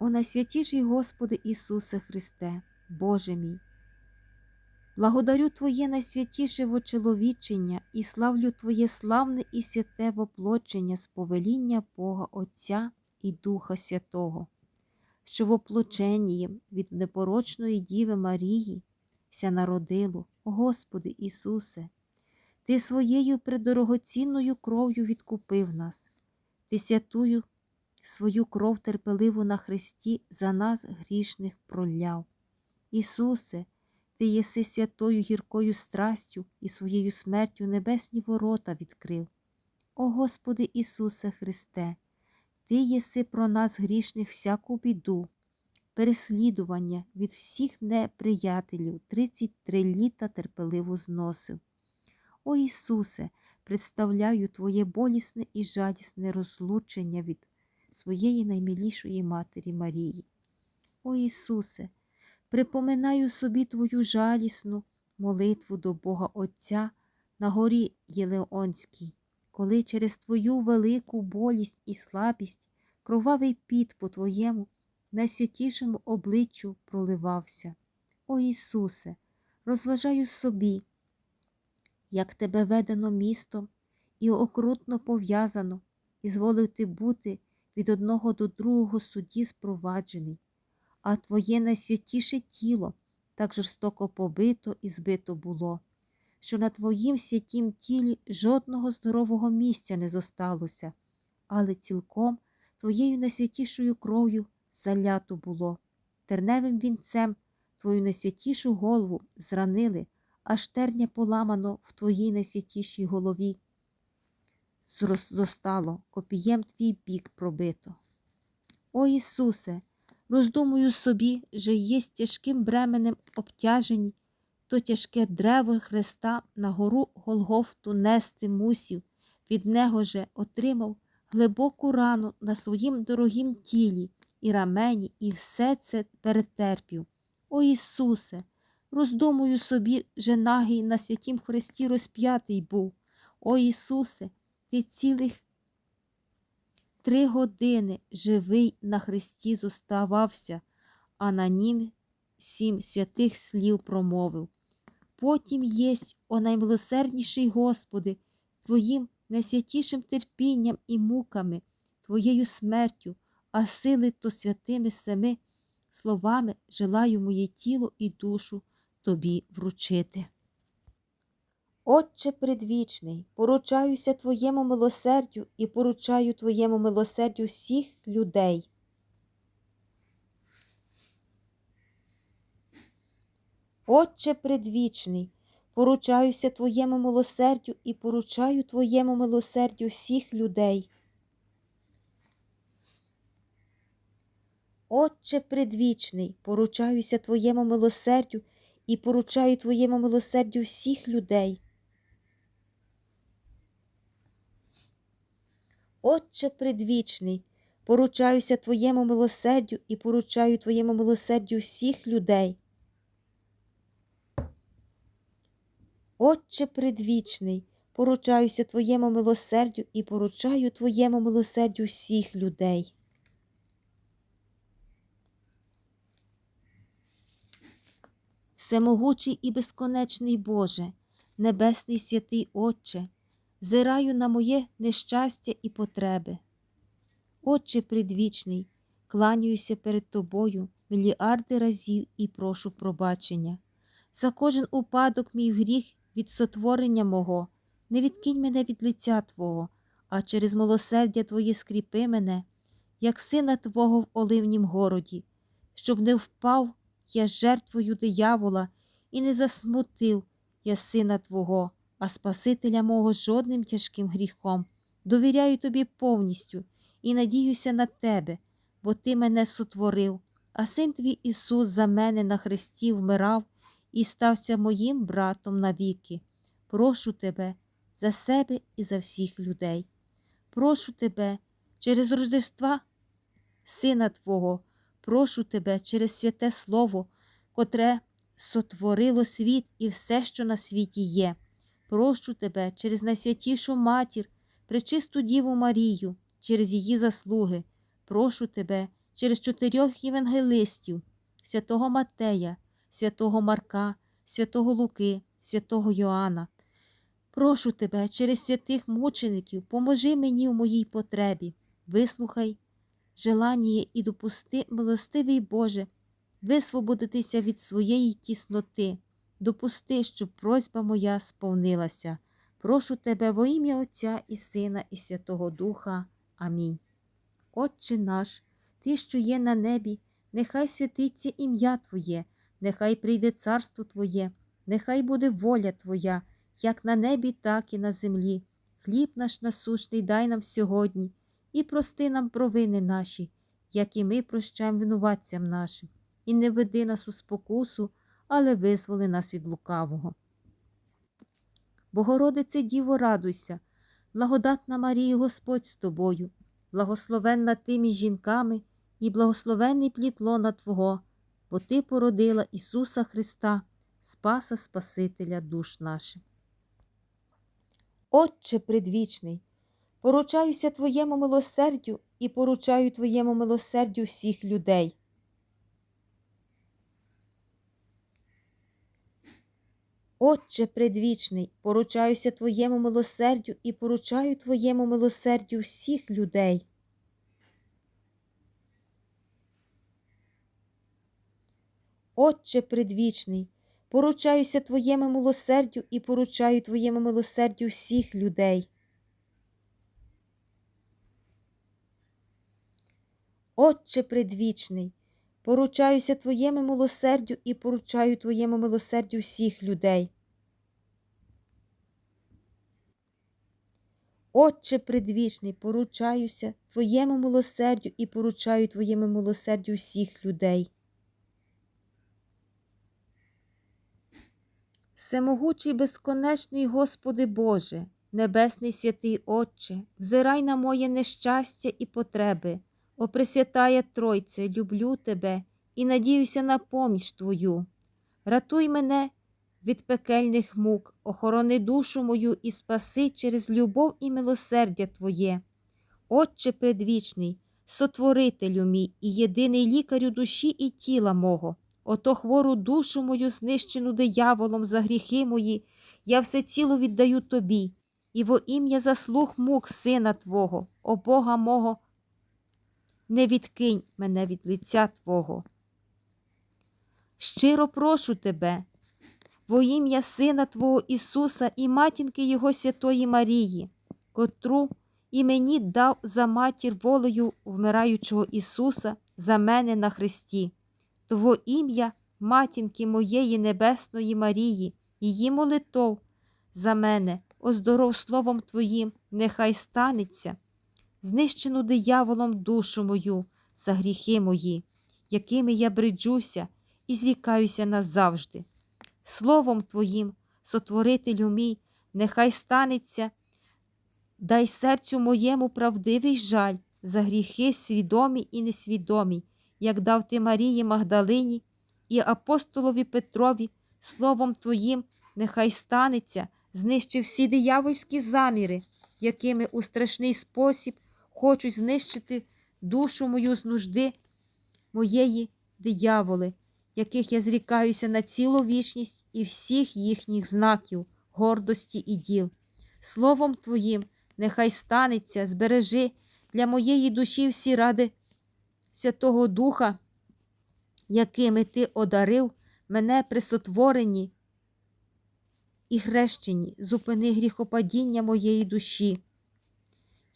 О найсвятіший Господи Ісусе Христе, Боже мій, благодарю Твоє найсвятіше вочеловічення і славлю Твоє славне і святе воплочення з повеління Бога Отця і Духа Святого, що воплоченнієм від непорочної Діви Марії ся народило, Господи Ісусе, Ти своєю предорогоцінною кров'ю відкупив нас, Ти святую свою кров терпеливу на Христі за нас грішних проляв. Ісусе, Ти єси святою гіркою страстю і своєю смертю небесні ворота відкрив. О Господи Ісусе Христе, Ти єси про нас грішних всяку біду, переслідування від всіх неприятелів 33 літа терпеливо зносив. О Ісусе, представляю Твоє болісне і жалісне розлучення від своєї наймилішої Матері Марії. О Ісусе, припоминаю собі Твою жалісну молитву до Бога Отця на горі Єлеонській, коли через Твою велику болість і слабість кровавий піт по Твоєму найсвятішому обличчю проливався. О Ісусе, розважаю собі, як Тебе ведено містом і окрутно пов'язано, і зволив Ти бути від одного до другого судді спроваджений, а Твоє найсвятіше тіло так жорстоко побито і збито було, що на Твоїм святім тілі жодного здорового місця не зосталося, але цілком Твоєю найсвятішою кров'ю залято було, терневим вінцем Твою найсвятішу голову зранили, аж терня поламано в Твоїй найсвятішій голові зостало, копієм твій бік пробито. О Ісусе, роздумую собі, що є тяжким бременем обтяжені, то тяжке древо Христа на гору Голгофту нести мусів, від Него же отримав глибоку рану на своїм дорогім тілі і рамені, і все це перетерпів. О Ісусе, роздумую собі, же нагий на святім Христі розп'ятий був. О Ісусе, ти цілих три години живий на Христі зоставався, а на нім сім святих слів промовив. Потім єсть, о наймилосердніший Господи, Твоїм найсвятішим терпінням і муками, Твоєю смертю, а сили то святими семи словами желаю моє тіло і душу Тобі вручити. Отче предвічний, поручаюся Твоєму милосердю і поручаю Твоєму милосердю всіх людей. Отче предвічний, поручаюся Твоєму милосердю і поручаю Твоєму милосердю всіх людей. Отче предвічний, поручаюся Твоєму милосердю і поручаю Твоєму милосердю всіх людей. Отче предвічний, поручаюся Твоєму милосердю і поручаю Твоєму милосердю всіх людей. Отче предвічний, поручаюся Твоєму милосердю і поручаю Твоєму милосердю всіх людей. Всемогучий і безконечний Боже, Небесний святий Отче взираю на моє нещастя і потреби. Отче предвічний, кланяюся перед Тобою мільярди разів і прошу пробачення. За кожен упадок мій гріх від сотворення мого, не відкинь мене від лиця Твого, а через милосердя Твоє скріпи мене, як сина Твого в оливнім городі, щоб не впав я жертвою диявола і не засмутив я сина Твого а Спасителя мого жодним тяжким гріхом. Довіряю тобі повністю і надіюся на тебе, бо ти мене сотворив, а син твій Ісус за мене на хресті вмирав і стався моїм братом навіки. Прошу тебе за себе і за всіх людей. Прошу тебе через Рождества, Сина Твого, прошу тебе через святе Слово, котре сотворило світ і все, що на світі є. Прошу тебе через найсвятішу матір, пречисту Діву Марію, через її заслуги. Прошу тебе через чотирьох євангелистів, святого Матея, святого Марка, святого Луки, святого Йоанна. Прошу тебе через святих мучеників, поможи мені у моїй потребі, вислухай желання і допусти, милостивий Боже, висвободитися від своєї тісноти, допусти, щоб просьба моя сповнилася. Прошу тебе во ім'я Отця і Сина, і Святого Духа. Амінь. Отче наш, Ти, що є на небі, нехай святиться ім'я Твоє, нехай прийде царство Твоє, нехай буде воля Твоя, як на небі, так і на землі. Хліб наш насущний дай нам сьогодні, і прости нам провини наші, як і ми прощаємо винуватцям нашим, і не веди нас у спокусу, але визволи нас від лукавого. Богородице Діво, радуйся, благодатна Марія, Господь з тобою, благословенна ти між жінками, і благословенний плід лона Твого, бо Ти породила Ісуса Христа, Спаса Спасителя душ наших. Отче предвічний, поручаюся Твоєму милосердю і поручаю Твоєму милосердю всіх людей. Отче предвічний, поручаюся Твоєму милосердю і поручаю Твоєму милосердю всіх людей. Отче предвічний, поручаюся Твоєму милосердю і поручаю Твоєму милосердю всіх людей. Отче предвічний, поручаюся Твоєму милосердю і поручаю Твоєму милосердю всіх людей. Отче предвічний, поручаюся Твоєму милосердю і поручаю Твоєму милосердю всіх людей. Всемогучий безконечний Господи Боже, Небесний святий Отче, взирай на моє нещастя і потреби. О Пресвятая Тройце, люблю Тебе і надіюся на поміч Твою. Ратуй мене від пекельних мук, охорони душу мою і спаси через любов і милосердя Твоє. Отче предвічний, сотворителю мій і єдиний лікарю душі і тіла мого, ото хвору душу мою, знищену дияволом за гріхи мої, я все ціло віддаю Тобі, і во ім'я заслуг мук Сина Твого, о Бога мого не відкинь мене від лиця Твого. Щиро прошу Тебе, во ім'я Сина Твого Ісуса і матінки Його Святої Марії, котру і мені дав за матір волею вмираючого Ісуса за мене на Христі, Того ім'я матінки моєї Небесної Марії, її молитов за мене, оздоров Словом Твоїм, нехай станеться знищену дияволом душу мою за гріхи мої, якими я бриджуся і зрікаюся назавжди. Словом Твоїм, сотворителю мій, нехай станеться, дай серцю моєму правдивий жаль за гріхи свідомі і несвідомі, як дав ти Марії Магдалині і апостолові Петрові, словом Твоїм, нехай станеться, знищи всі диявольські заміри, якими у страшний спосіб хочуть знищити душу мою з нужди моєї дияволи, яких я зрікаюся на цілу вічність і всіх їхніх знаків, гордості і діл. Словом Твоїм, нехай станеться, збережи для моєї душі всі ради Святого Духа, якими Ти одарив мене при сотворенні і хрещенні, зупини гріхопадіння моєї душі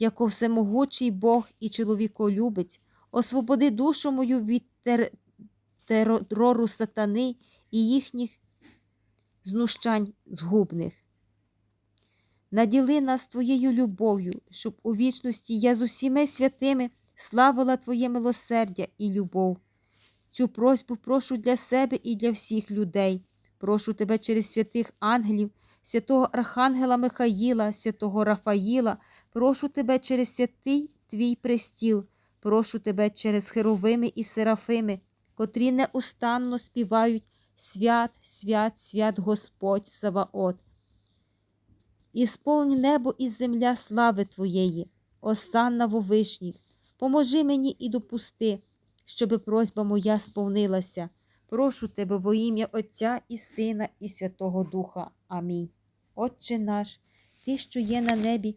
яко всемогучий Бог і чоловіколюбець, освободи душу мою від тер... терору сатани і їхніх знущань згубних. Наділи нас Твоєю любов'ю, щоб у вічності я з усіми святими славила Твоє милосердя і любов. Цю просьбу прошу для себе і для всіх людей. Прошу тебе через святих ангелів, святого Архангела Михаїла, святого Рафаїла. Прошу тебе через святий твій престіл, прошу тебе через херовими і серафими, котрі неустанно співають свят, свят, свят Господь Саваот. Ісполнь небо і земля слави Твоєї, осанна вовишніх, поможи мені і допусти, щоби просьба моя сповнилася. Прошу тебе во ім'я Отця і Сина, і Святого Духа. Амінь. Отче наш, Ти, що є на небі,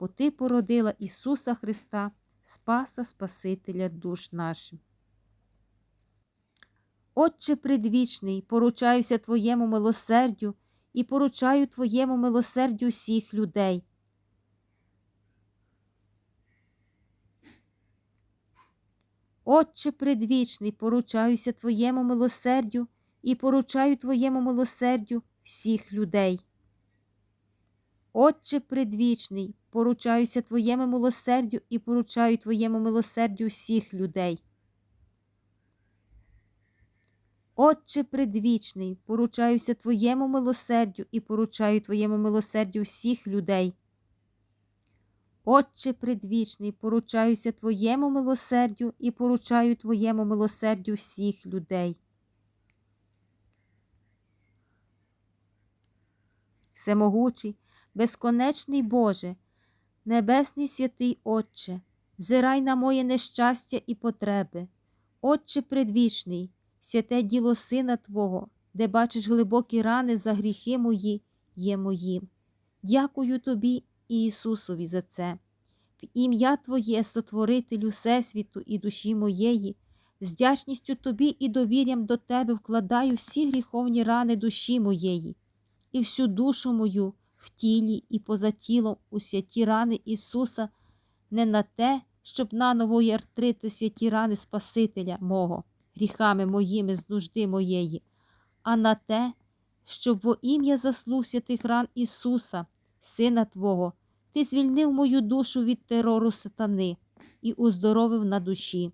бо Ти породила Ісуса Христа, Спаса Спасителя душ нашим. Отче предвічний, поручаюся Твоєму милосердю і поручаю Твоєму милосердю всіх людей. Отче предвічний, поручаюся Твоєму милосердю і поручаю Твоєму милосердю всіх людей. Отче предвічний, поручаюся Твоєму милосердю і поручаю Твоєму милосердю всіх людей. Отче предвічний, поручаюся Твоєму милосердю і поручаю Твоєму милосердю всіх людей. Отче предвічний, поручаюся Твоєму милосердю і поручаю Твоєму милосердю всіх людей. Всемогучий, безконечний Боже, Небесний святий Отче, взирай на моє нещастя і потреби. Отче предвічний, святе діло Сина Твого, де бачиш глибокі рани за гріхи мої, є моїм. Дякую Тобі Ісусові за це. В ім'я Твоє, сотворителю Всесвіту і душі моєї, з вдячністю Тобі і довір'ям до Тебе вкладаю всі гріховні рани душі моєї, і всю душу мою в тілі і поза тілом у святі рани Ісуса, не на те, щоб наново яртрити святі рани Спасителя мого, гріхами моїми з нужди моєї, а на те, щоб во ім'я заслуг святих ран Ісуса, Сина Твого, Ти звільнив мою душу від терору сатани і уздоровив на душі.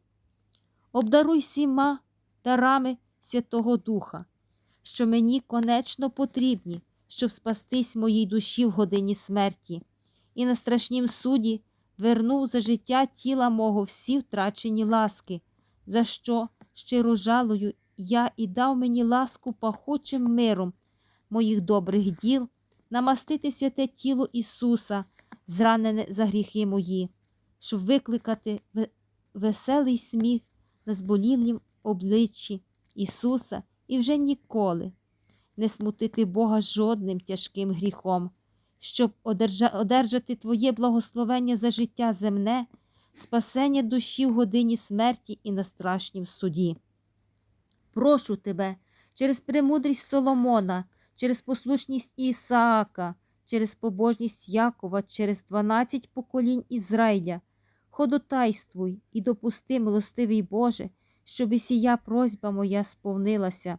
Обдаруй всіма дарами Святого Духа, що мені конечно потрібні, щоб спастись моїй душі в годині смерті, і на страшнім суді вернув за життя тіла мого всі втрачені ласки, за що щиро жалую я і дав мені ласку пахучим миром моїх добрих діл, намастити святе тіло Ісуса, зранене за гріхи мої, щоб викликати веселий сміх на зболілім обличчі Ісуса і вже ніколи не смутити Бога жодним тяжким гріхом, щоб одержати Твоє благословення за життя земне, спасення душі в годині смерті і на страшнім суді. Прошу тебе через премудрість Соломона, через послушність Ісаака, через побожність Якова, через дванадцять поколінь Ізраїля, ходотайствуй і допусти, милостивий Боже, щоб і сія просьба моя сповнилася.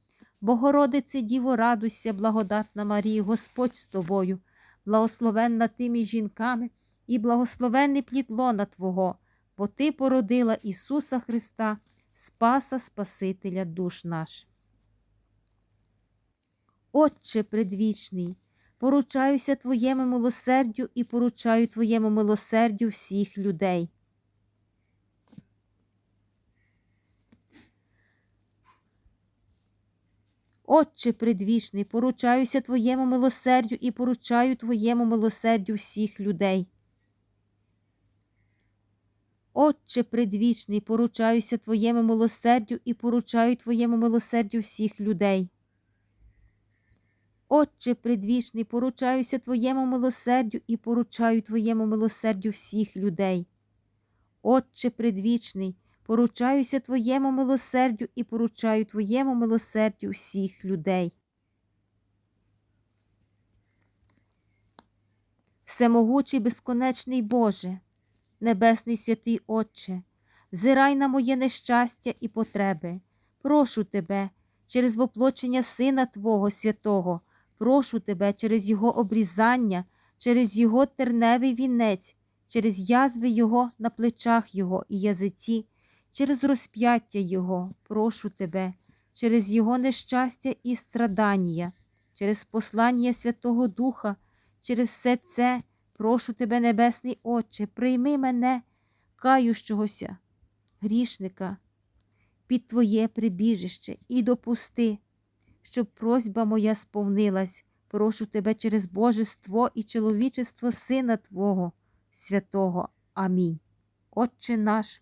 Богородице Діво, радуйся, благодатна Марія, Господь з тобою, благословенна ти між жінками, і благословенний плід лона Твого, бо Ти породила Ісуса Христа, Спаса Спасителя душ наш. Отче предвічний, поручаюся Твоєму милосердю і поручаю Твоєму милосердю всіх людей. Отче предвічний, поручаюся Твоєму милосердю і поручаю Твоєму милосердю всіх людей. Отче предвічний, поручаюся Твоєму милосердю і поручаю Твоєму милосердю всіх людей. Отче предвічний, поручаюся Твоєму милосердю і поручаю Твоєму милосердю всіх людей. Отче предвічний, поручаюся Твоєму милосердю і поручаю Твоєму милосердю всіх людей. Всемогучий безконечний Боже, Небесний святий Отче, взирай на моє нещастя і потреби. Прошу Тебе, через воплочення Сина Твого Святого, прошу Тебе через Його обрізання, через Його терневий вінець, через язви Його на плечах Його і язиці, через розп'яття Його, прошу Тебе, через Його нещастя і страдання, через послання Святого Духа, через все це, прошу Тебе, Небесний Отче, прийми мене, кающогося, грішника, під Твоє прибіжище і допусти, щоб просьба моя сповнилась. Прошу Тебе через Божество і чоловічество Сина Твого, святого. Амінь. Отче наш,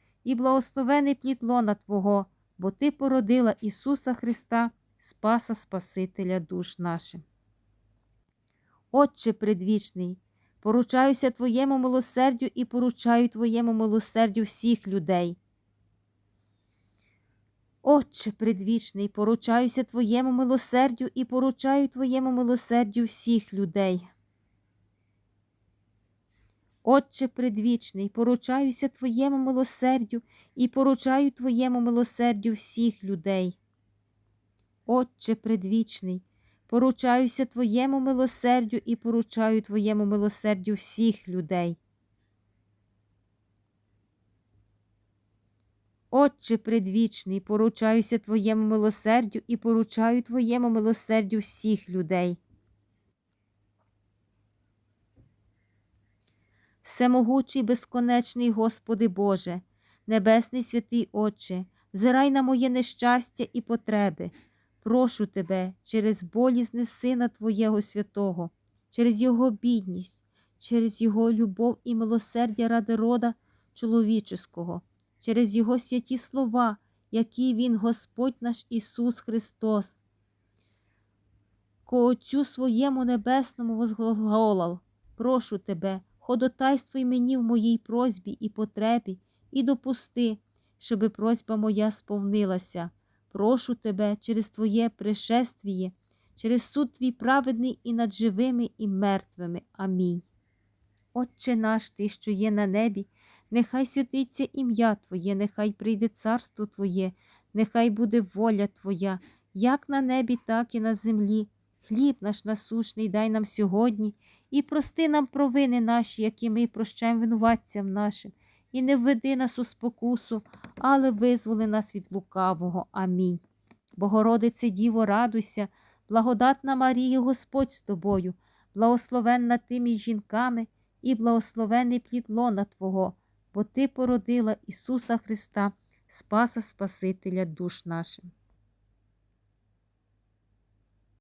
і благословений плід Твого, бо Ти породила Ісуса Христа, Спаса Спасителя душ нашим. Отче предвічний, поручаюся Твоєму милосердю і поручаю Твоєму милосердю всіх людей. Отче предвічний, поручаюся Твоєму милосердю і поручаю Твоєму милосердю всіх людей. Отче предвічний, поручаюся Твоєму милосердю і поручаю Твоєму милосердю всіх людей. Отче предвічний, поручаюся Твоєму милосердю і поручаю Твоєму милосердю всіх людей. Отче предвічний, поручаюся Твоєму милосердю і поручаю Твоєму милосердю всіх людей. Всемогучий, безконечний Господи Боже, Небесний святий Отче, взирай на моє нещастя і потреби. Прошу Тебе через болізне Сина Твоєго святого, через Його бідність, через Його любов і милосердя ради рода чоловіческого, через Його святі слова, які Він, Господь наш Ісус Христос, ко Отцю своєму небесному возглаголав, прошу Тебе, ходотайствуй мені в моїй просьбі і потребі, і допусти, щоби просьба моя сповнилася. Прошу Тебе через Твоє пришествіє, через суд Твій праведний і над живими і мертвими. Амінь. Отче наш Ти, що є на небі, нехай святиться ім'я Твоє, нехай прийде царство Твоє, нехай буде воля Твоя, як на небі, так і на землі. Хліб наш насушний дай нам сьогодні і прости нам провини наші, які ми прощаємо винуватцям нашим, і не введи нас у спокусу, але визволи нас від лукавого. Амінь. Богородице Діво, радуйся, благодатна Марія, Господь з тобою, благословенна ти між жінками і благословений плід лона Твого, бо Ти породила Ісуса Христа, Спаса Спасителя душ нашим.